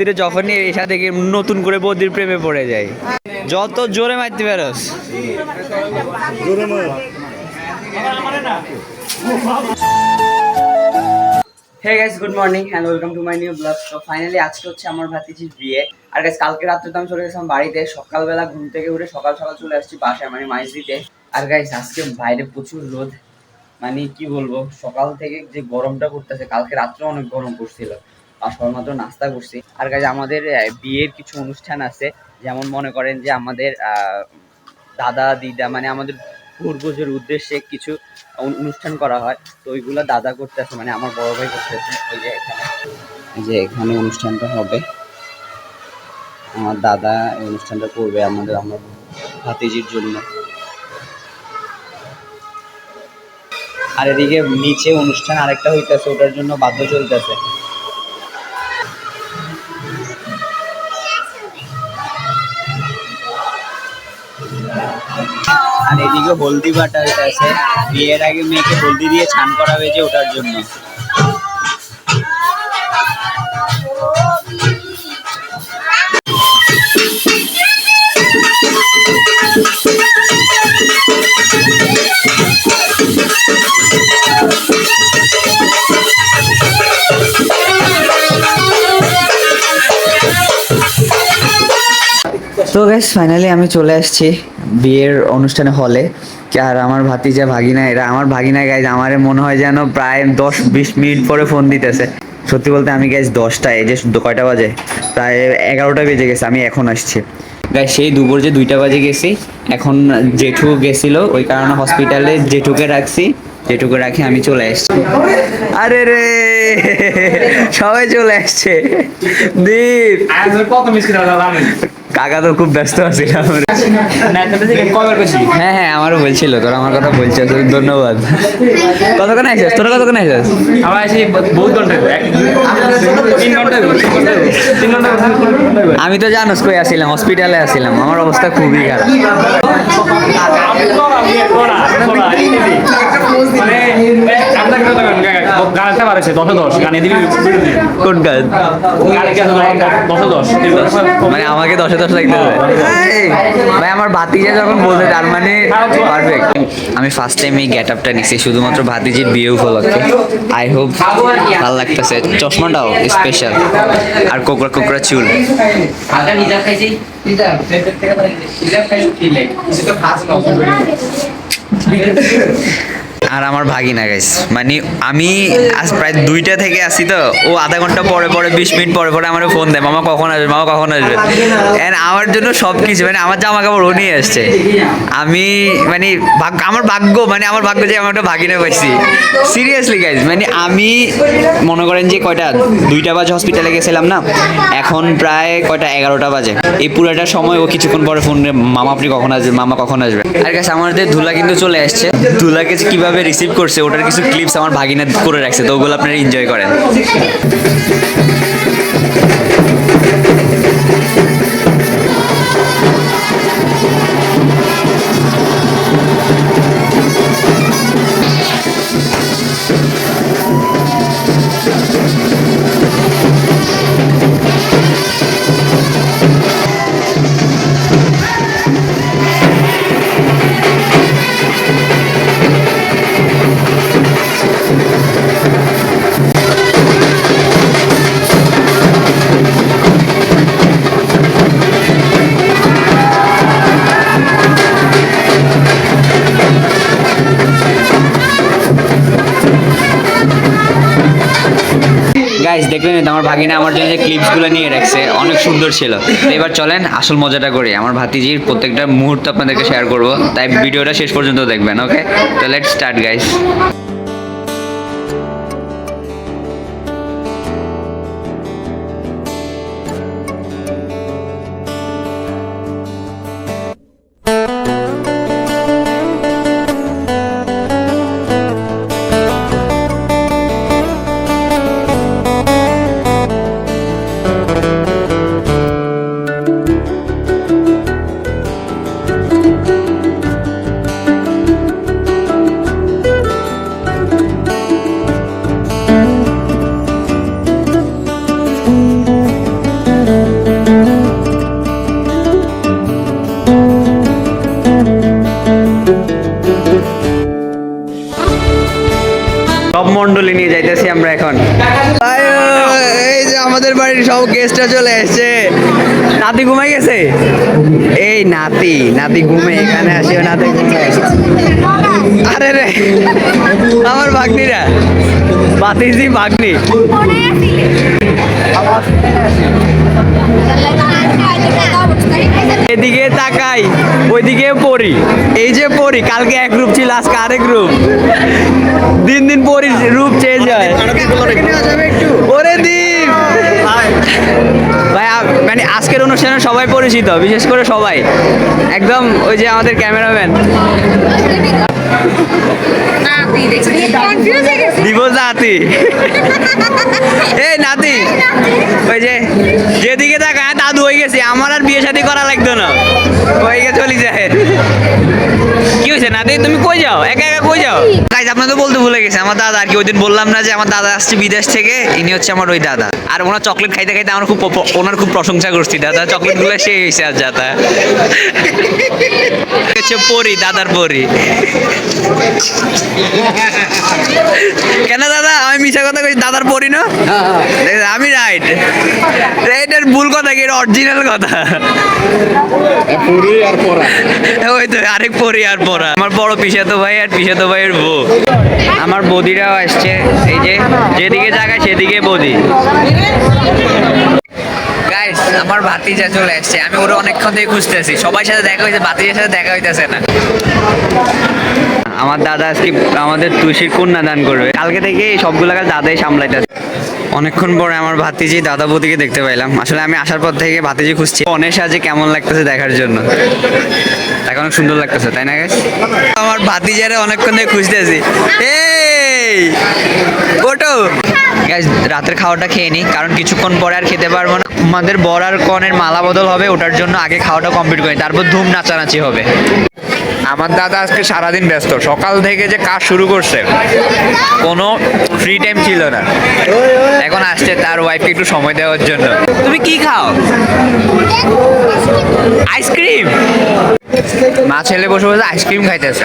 বৌদিরে যখনই এসা থেকে নতুন করে বৌদির প্রেমে পড়ে যায়। যত জোরে মারতে পারোস hey guys good morning and welcome to my new vlog তো ফাইনালি আজকে হচ্ছে আমার ভাতিজির বিয়ে। আর গাইস কালকে রাত্রে তো আমি চলে গেছিলাম বাড়িতে। সকালবেলা ঘুম থেকে উঠে সকাল সকাল চলে আসছি বাসায় মানে মাইজ দিতে। আর গাইস আজকে বাইরে প্রচুর রোদ। মানে কি বলব, সকাল থেকে যে গরমটা পড়তেছে, কালকে রাত্রে অনেক গরম পড়ছিল। সবেমাত্র নাস্তা করছি। আর গাইস আমাদের বিয়ের কিছু অনুষ্ঠান আছে। যেমন মনে করেন যে আমাদের দাদা, দিদা মানে আমাদের পূর্বজের উদ্দেশ্যে কিছু অনুষ্ঠান করা হয়। তো ওইগুলো দাদা করতেছে মানে আমার বড় ভাই করতেছে। ওই যে এখানে। যে এখানে অনুষ্ঠানটা হবে। আমার দাদা এই অনুষ্ঠানটা করবে আমাদের, আমার ভাতিজির জন্য। আর এদিকে নিচে অনুষ্ঠান আরেকটা হইতেছে, ওটার জন্য বাধ্য চলতেছে। এদিকে হলদি বাটা আছে বিয়ের আগে মেয়েকে হলদি দিয়ে স্নান করা হয়েছে ওটার জন্য। তো গ্যাস ফাইনালি আমি চলে আসছি বিয়ের অনুষ্ঠানে হলে আর আমার ভাতিজা, ভাগিনা, এরা আমার ভাগিনা গাইজ আমার মনে হয় যেন প্রায় দশ বিশ মিনিট পরে ফোন দিতেছে। সত্যি বলতে আমি গাইজ দশটায় যে কয়টা বাজে? প্রায় এগারোটা বেজে গেছে, আমি এখন আসছি। গাই সেই দুপুর যে দুইটা বাজে গেছি, এখন জেঠু গেছিল, ওই কারণে হসপিটালে জেঠুকে রাখছি। জেঠুকে রাখি আমি চলে আসছি। আরে রে! সবাই চলে আসছে। দীপ! কত আমি। কাকা তো খুব ব্যস্ত বেশি হ্যাঁ হ্যাঁ আমারও বলছিল তোর আমার কথা বলছে তোর ধন্যবাদ। কতক্ষণ আসিস তোরা কতক্ষণ আসিস আমার এসে বহুত ঘণ্টা তিন তিন। আমি তো জানোস কই আসিলাম হসপিটালে আসিলাম আমার অবস্থা খুবই খারাপ। দশে দশ, গানে দিবি, কোন গানে? আছে। মানে আমাকে দশে দশ লাগতে ভাই, আমার ভাতিজা যখন বলতে তার মানে পারফেক্ট আমি ফার্স্ট টাইম এই গেট আপটা নিছি, শুধুমাত্র ভাতিজির বিয়ে উপলক্ষে। আই হোপ ভালো লাগতেছে। চশমাটাও স্পেশাল আর কোকড়া কোকড়া চুল। আর আমার ভাগিনা গাইস মানে আমি আজ প্রায় দুইটা থেকে আসি তো, ও আধা ঘণ্টা পরে পরে, বিশ মিনিট পরে পরে আমার ফোন দেয়, মামা কখন আসবে? মামা কখন আসবে? And আমার জন্য সব কিছু মানে আমার জামা কাপড় ও নিয়ে আসছে। আমি মানে ভাগ্য আমার ভাগ্য মানে আমার ভাগ্য যে আমার একটা ভাগিনা পাইছি সিরিয়াসলি গাইজ মানে আমি মনে করেন যে কয়টা, দুইটা বাজে হসপিটালে গেছিলাম না, এখন প্রায় কয়টা, এগারোটা বাজে। এই পুরোটা সময় ও কিছুক্ষণ পরে ফোন মামা, আপনি কখন আসবে মামা কখন আসবে? আর কাছে আমাদের ধুলা কিন্তু চলে আসছে। ধুলাকে যে কীভাবে রিসিভ করছে, ওটার কিছু ক্লিপস আমার ভাগিনা করে রাখছে, তো ওগুলো আপনারা এনজয় করেন। দেখলেন আমার ভাগিনা আমার জন্য যে ক্লিপসগুলো নিয়ে রাখছে, অনেক সুন্দর ছিল। এবার চলেন আসল মজাটা করি। আমার ভাতিজির প্রত্যেকটা মুহূর্ত আপনাদেরকে শেয়ার করব। তাই ভিডিওটা শেষ পর্যন্ত দেখবেন ওকে তো লেট স্টার্ট গাইস গেস্টরা চলে এসেছে। নাতি ঘুমাই গেছে? এই নাতি নাতি ঘুমে, এখানে আসিও, নাতি ঘুমে। আরে রে, আমার ভাগ্নিরা। বাতিজি ভাগ্নি। এদিকে তাকাই, ওইদিকে পড়ি। এই যে পড়ি, কালকে এক রূপ ছিল, আজকে আরেক রূপ দিন দিন পরি রূপ চেঞ্জ হয়। ওরে দীপ! ভাই মানে আজকের অনুষ্ঠানে সবাই পরিচিত, বিশেষ করে সবাই। একদম ওই যে আমাদের ক্যামেরাম্যান দিবস নাতি এই নাতি ওই যে যেদিকে তাকায় দাদু হয়ে গেছে। আমার আর বিয়ে শাদী করা লাগতো না। হয়ে চলে যায়। কি হয়েছে নাতি তুমি কই যাও? একা একা কই যাও? গাইজ আপনার তো বলতে ভুলে গেছে আমার দাদা আর কি ওই দিন বললাম না যে আমার দাদা আসছে বিদেশ থেকে ইনি হচ্ছে আমার ওই দাদা। আর ওনার চকলেট খাইতে খাইতে আমার খুব ওনার খুব প্রশংসা করছি দাদা চকলেটগুলো সেই হয়েছে আর যাতা। হচ্ছে পরি দাদার পরি। কেন দাদা? আমি মিশা কথা কই দাদার পরি না? আমি রাইট এটার ভুল কথা কি? এটা অরিজিনাল কথা। পুরি পরা। ওই তো আরেক পরি। আর পড়া আমার বড় পিসাতো ভাই আর পিসাতো ভাইয়ের বউ। আমার বদিরাও আসছে, এই যে যেদিকে জায়গা সেদিকে বদি। গাইস আমার ভাতিজা চলে আসছে। আমি ওরা অনেকক্ষণ থেকে খুঁজতেছি। সবার সাথে দেখা হয়েছে ভাতিজার সাথে দেখা হইতেছে না। আমার দাদা আজকে আমাদের তুষির কন্যা দান করবে। কালকে থেকে সবগুলো কাজ দাদাই সামলাইতেছে। অনেকক্ষণ পরে আমার ভাতিজি দাদা বৌদিকে দেখতে পাইলাম। আসলে আমি আসার পর থেকে ভাতিজি খুঁজছি। অনেক সাজে কেমন লাগতেছে দেখার জন্য। তাকে অনেক সুন্দর লাগতেছে, তাই না গাইস আমার ভাতিজারে অনেকক্ষণ থেকে খুঁজতেছি। এই রাতের খাওয়াটা খেয়ে নিই, কারণ কিছুক্ষণ পরে আর খেতে পারব না। আমাদের বর আর কনের মালা বদল হবে, ওটার জন্য আগে খাওয়াটা কমপ্লিট করি তারপর ধুম নাচানাচি হবে। আমার দাদা আজকে সারাদিন ব্যস্ত। সকাল থেকে যে কাজ শুরু করছে, কোনো ফ্রি টাইম ছিল না। এখন আসছে তার ওয়াইফকে একটু সময় দেওয়ার জন্য। তুমি কি খাও? আইসক্রিম মা ছেলে বসে বসে আইসক্রিম খাইতেছে।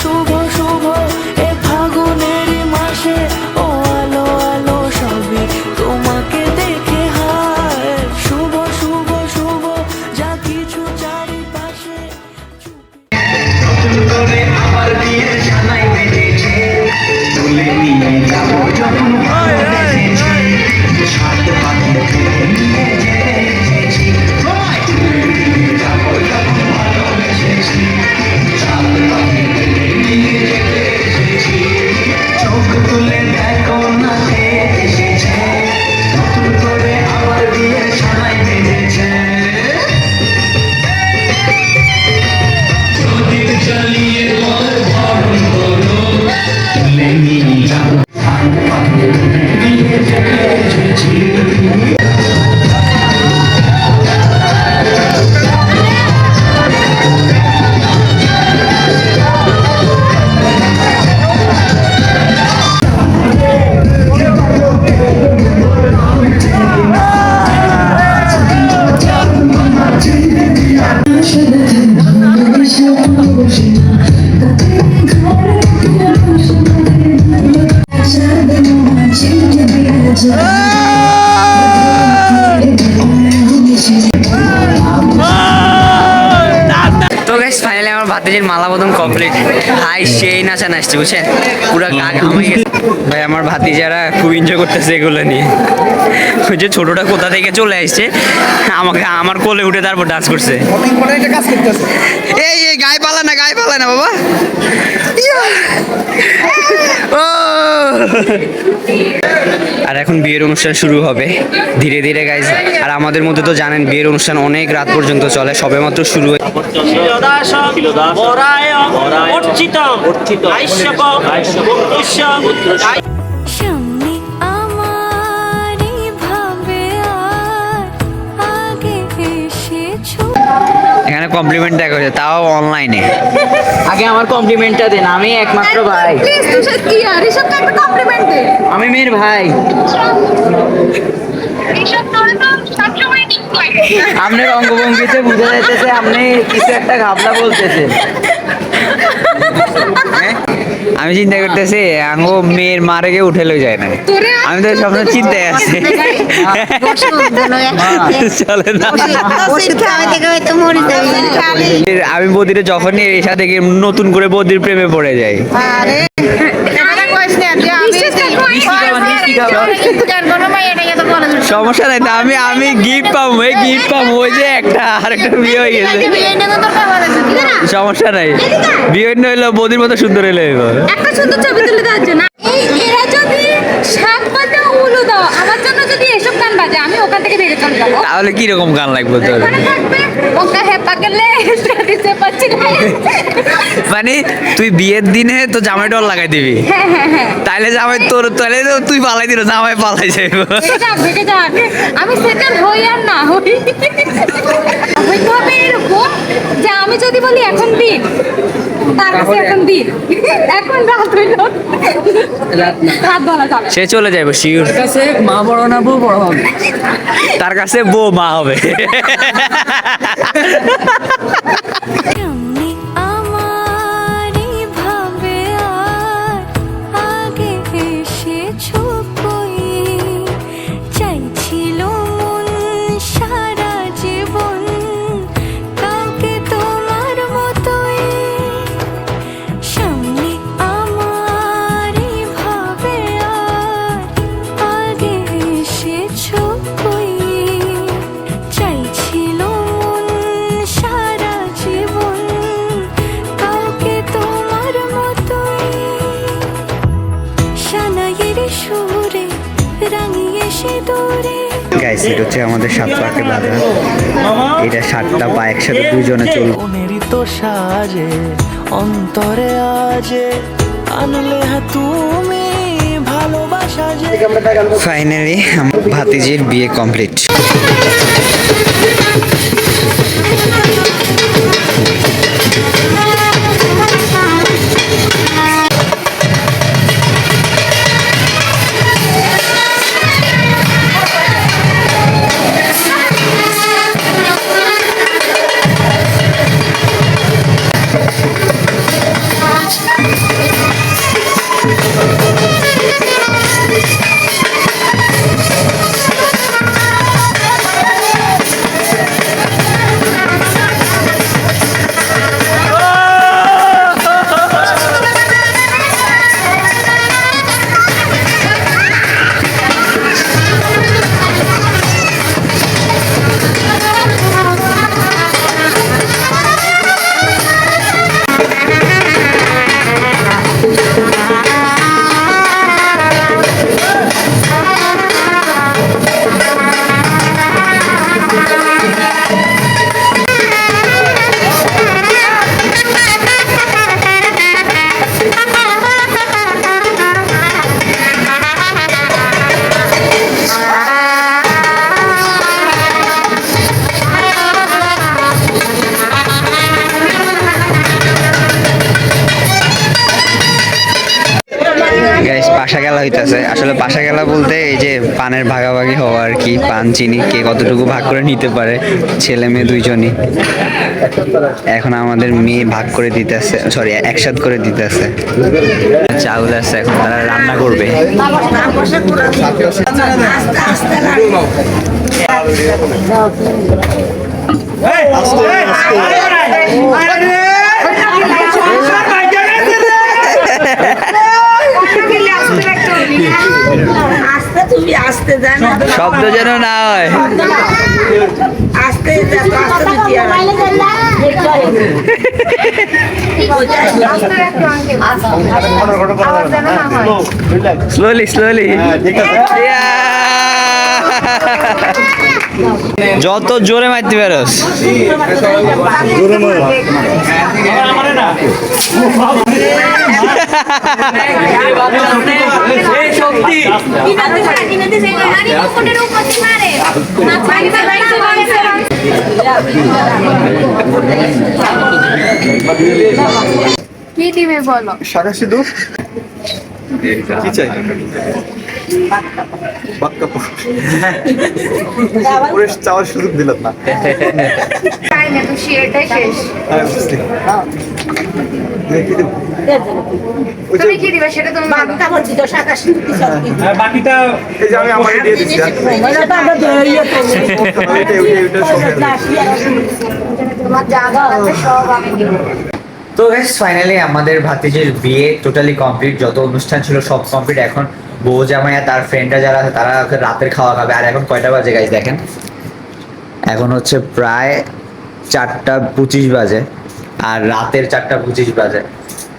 শুভ শুভ এ ফাগুনের মাসে সেই আসছে বুঝছেন পুরো গা হয়ে গেছে। ভাই আমার ভাতি যারা খুব এনজয় করতেছে এগুলো নিয়ে। ওই যে ছোটটা কোথা থেকে চলে আসছে আমাকে আমার কোলে উঠে তারপর ডান্স করছে। এই এই গায়ে পালা না গায়ে পালা না বাবা। আর এখন বিয়ের অনুষ্ঠান শুরু হবে ধীরে ধীরে গাইজ আর আমাদের মধ্যে তো জানেন বিয়ের অনুষ্ঠান অনেক রাত পর্যন্ত চলে সবে মাত্র শুরু হয়ে কমপ্লিমেন্ট দেখা হয়েছে তাও অনলাইনে আগে আমার কমপ্লিমেন্টটা দেন আমি একমাত্র ভাই। প্লিজ তুষার কি আর? এসব একটা কমপ্লিমেন্ট দে। আমি মেয়ের ভাই। আপনার অঙ্গভঙ্গিতে বুঝা যাইতেছে আপনি কিছু একটা ঘাবলা বলতেছেন। হ্যাঁ? আমি চিন্তা করতেছি আঙ্গো মেয়ের মারে গিয়ে উঠে লই যায় না আমি তো স্বপ্ন চিন্তায় আছি। চলে না। আমি বদিরে যখনই এসা থেকে নতুন করে বদির প্রেমে পড়ে যাই। সমস্যা নাই আমি আমি গিফট পাবো এই গিফট পাবো ওই যে একটা আরেকটা বিয়ে হয়ে গেছে। সমস্যা নাই। বিয়ে হইল বদির মতো সুন্দর হইলে একটা সুন্দর ছবি তুলে দেওয়ার জন্য এই এরা যদি শাক বাজে উলু দাও আমার জন্য যদি বাজে আমি ওখান থেকে বেরিয়ে চলে যাব। তাহলে কীরকম গান লাগবে তোর? মানে তুই বিয়ের দিনে তো জামাই ডল লাগাই দিবি। হ্যাঁ হ্যাঁ হ্যাঁ। তাইলে জামাই তোর তাহলে তো তুই পালাই দিল জামাই পালাই যাইব। আমি সেটেল হই আর না হই। হইতে হবে এরকম যে আমি যদি বলি এখন দিন। তার কাছে এখন দিন। এখন রাত হইল। রাত বলা যাবে। সে চলে যাবে শিওর কাছে মা বড় না বউ বড় হবে? তার কাছে বউ মা হবে। একসাথে চল তো সাজে অন্তরে আজে আনলে হ্যাঁ তুমি ভালোবাসা যে। ফাইনালি আমার ভাতিজির বিয়ে কমপ্লিট গাইস হইতাছে আসলে বাসা খেলা বলতে এই যে পানের ভাগাভাগি হওয়া আর কি পান চিনি কে কতটুকু ভাগ করে নিতে পারে ছেলে মেয়ে দুইজনই এখন আমাদের মেয়ে ভাগ করে দিতেছে সরি একসাথ করে দিতেছে চাউল আছে এখন তারা রান্না করবে আসতে যায় না। শব্দ যেন না হয়। আসতে যায় তো আসতে দিতে স্লোলি স্লোলি যত জোরে মারতে পারোস। কি দিবে বলো? শাখা সিঁদুর কি চাই? বাক্কা পুরো চাওয়ার সুযোগ দিলেন না। তাই না তো শিরটাই শেষ। হ্যাঁ, তুমি কি দিবে সেটা তুমি বলছি তো। বাকিটা এই যে আমি আমাকে দিয়ে দিচ্ছি দিয়ে। তোমার আছে সব আমি দিব। গাইস ফাইনালি আমাদের ভাতিজির বিয়ে টোটালি কমপ্লিট যত অনুষ্ঠান ছিল সব কমপ্লিট এখন বউ জামাই আর তার ফ্রেন্ডরা যারা আছে তারা রাতের খাওয়া খাবে। আর এখন কয়টা বাজে গাইস দেখেন? এখন হচ্ছে প্রায় চারটা পঁচিশ বাজে। আর রাতের চারটা পঁচিশ বাজে।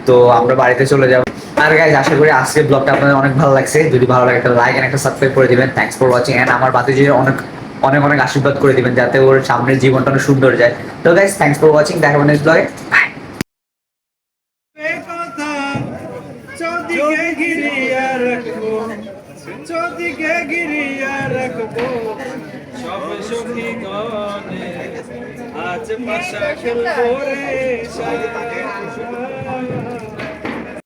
তো আমরা বাড়িতে চলে যাব। আর গাইজ আশা করি আজকের ব্লগটা আপনাদের অনেক ভালো লাগছে। যদি ভালো লাগে, একটা লাইক এন্ড একটা সাবস্ক্রাইব করে দিবেন। থ্যাংকস ফর ওয়াচিং এন্ড আমার বাতিজির অনেক অনেক অনেক আশীর্বাদ করে দিবেন, যাতে ওর সামনের জীবনটা অনেক সুন্দর যায়। তো গাইজ থ্যাংকস ফর ওয়াচিং দেখা নেক্সট ব্লগে পাশা খেলব রে সাথে